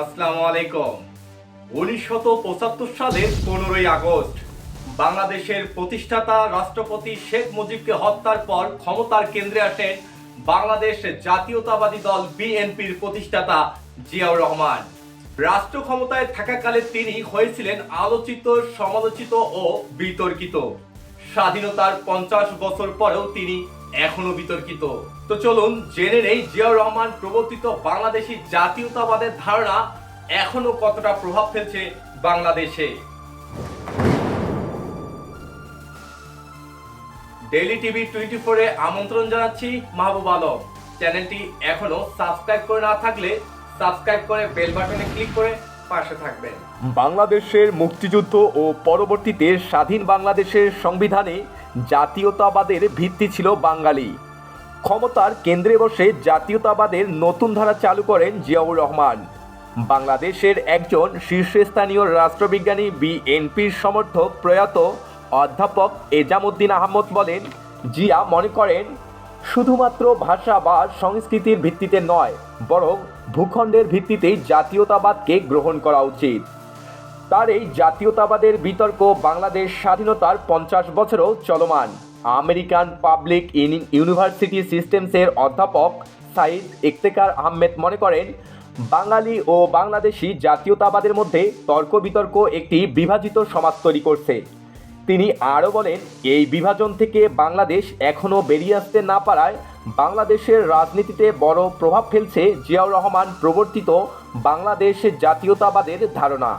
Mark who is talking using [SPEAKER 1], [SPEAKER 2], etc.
[SPEAKER 1] আসসালামু আলাইকুম। উনিশশত পঁচাত্তর সালের পনেরোই আগস্ট, বাংলাদেশের প্রতিষ্ঠাতা রাষ্ট্রপতি শেখ মুজিবকে হত্যার পর ক্ষমতার কেন্দ্রে আসেন বাংলাদেশ জাতীয়তাবাদী দল বিএনপির প্রতিষ্ঠাতা জিয়াউর রহমান। রাষ্ট্র ক্ষমতায় থাকাকালে তিনি হয়েছিলেন আলোচিত, সমালোচিত ও বিতর্কিত। স্বাধীনতার পঞ্চাশ বছর পরেও তিনি এখনও বিতর্কিত। তো চলুন জেনে নেই জিয়াউর রহমান প্রবর্তিত বাংলাদেশি জাতীয়তাবাদের ধারণা এখনও কতটা প্রভাব ফেলছে বাংলাদেশে। ডেইলি টিভি টোয়েন্টি ফোরে আমন্ত্রণ জানাচ্ছি মাহবুব আলম। চ্যানেলটি এখনও সাবস্ক্রাইব করে না থাকলে সাবস্ক্রাইব করে বেল বাটনে ক্লিক করে পাশে থাকবেন বাংলাদেশের মুক্তিযুদ্ধ ও পরবর্তীতে স্বাধীন বাংলাদেশের সংবিধানে জাতীয়তাবাদের ভিত্তি ছিল বাঙালি। ক্ষমতার কেন্দ্রে বসে জাতীয়তাবাদের নতুন ধারা চালু করেন জিয়াউর রহমান। বাংলাদেশের একজন শীর্ষস্থানীয় রাষ্ট্রবিজ্ঞানী বিএনপির সমর্থক প্রয়াত অধ্যাপক এজামুদ্দিন আহমদ বলেন, জিয়া মনে করেন শুধুমাত্র ভাষা বা সংস্কৃতির ভিত্তিতে নয়, বরং ভূখণ্ডের ভিত্তিতেই জাতীয়তাবাদকে গ্রহণ করা উচিত। তার এই জাতীয়তাবাদের বিতর্ক বাংলাদেশ স্বাধীনতার পঞ্চাশ বছরও চলমান। আমেরিকান পাবলিক ইউনি- ইউনিভার্সিটি সিস্টেমসের অধ্যাপক সাইদ ইফতেকার আহমেদ মনে করেন, বাঙালি ও বাংলাদেশি জাতীয়তাবাদের মধ্যে তর্ক বিতর্ক একটি বিভাজিত সমাজ তৈরি করছে। তিনি আরও বলেন, এই বিভাজন থেকে বাংলাদেশ এখনও বেরিয়ে আসতে না পারায় বাংলাদেশের রাজনীতিতে বড় প্রভাব ফেলছে জিয়াউর রহমান প্রবর্তিত বাংলাদেশ জাতীয়তাবাদের ধারণা।